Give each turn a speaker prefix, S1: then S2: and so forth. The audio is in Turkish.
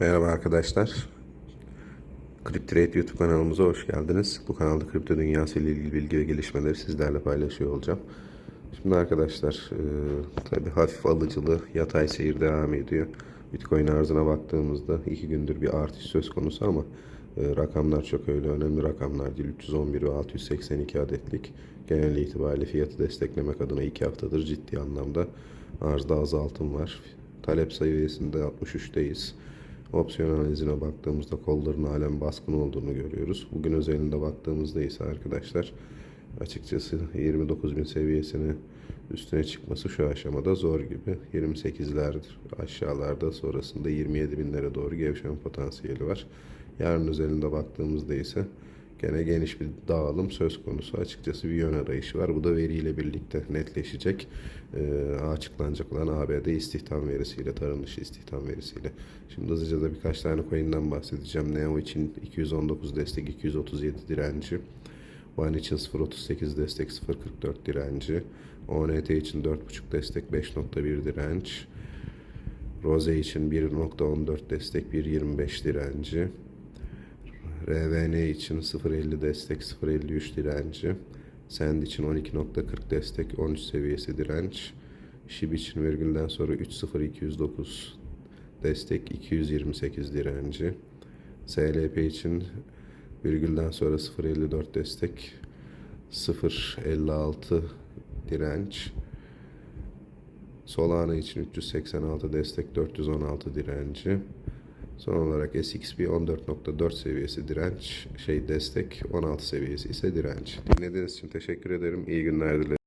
S1: Merhaba arkadaşlar. CrypTrade YouTube kanalımıza hoş geldiniz. Bu kanalda kripto dünyası ile ilgili bilgi ve gelişmeleri sizlerle paylaşıyor olacağım. Şimdi arkadaşlar e, tabi hafif alıcılı yatay seyir devam ediyor. Bitcoin arzına baktığımızda iki gündür bir artış söz konusu ama e, rakamlar çok öyle önemli rakamlar değil. 311 ve 682 adetlik genel itibariyle fiyatı desteklemek adına iki haftadır ciddi anlamda arzda azaltım var. Talep seviyesinde 63'teyiz. Opsiyon analizine baktığımızda kolların halen baskın olduğunu görüyoruz. Bugün özelinde baktığımızda ise arkadaşlar açıkçası 29.000 seviyesini üstüne çıkması şu aşamada zor gibi. 28'ler aşağılarda sonrasında 27 binlere doğru gevşeme potansiyeli var. Yarın özelinde baktığımızda ise gene geniş bir dağılım söz konusu. Açıkçası bir yön arayışı var. Bu da veriyle birlikte netleşecek. Ee, açıklanacak olan ABD istihdam verisiyle, tarım dışı istihdam verisiyle. Şimdi hızlıca da birkaç tane coin'den bahsedeceğim. Neo için 219 destek, 237 direnci. One için 0.38 destek, 0.44 direnci. ONT için 4.5 destek, 5.1 direnç. Rose için 1.14 destek, 1.25 direnci. RVN için 0.50 destek 0.53 direnci. Send için 12.40 destek 13 seviyesi direnç. SHIB için virgülden sonra 3.0209 destek 228 direnci. SLP için virgülden sonra 0.54 destek 0.56 direnç. Solana için 386 destek 416 direnci. Son olarak SXP 14.4 seviyesi direnç, şey destek 16 seviyesi ise direnç. Dinlediğiniz için teşekkür ederim. İyi günler dilerim.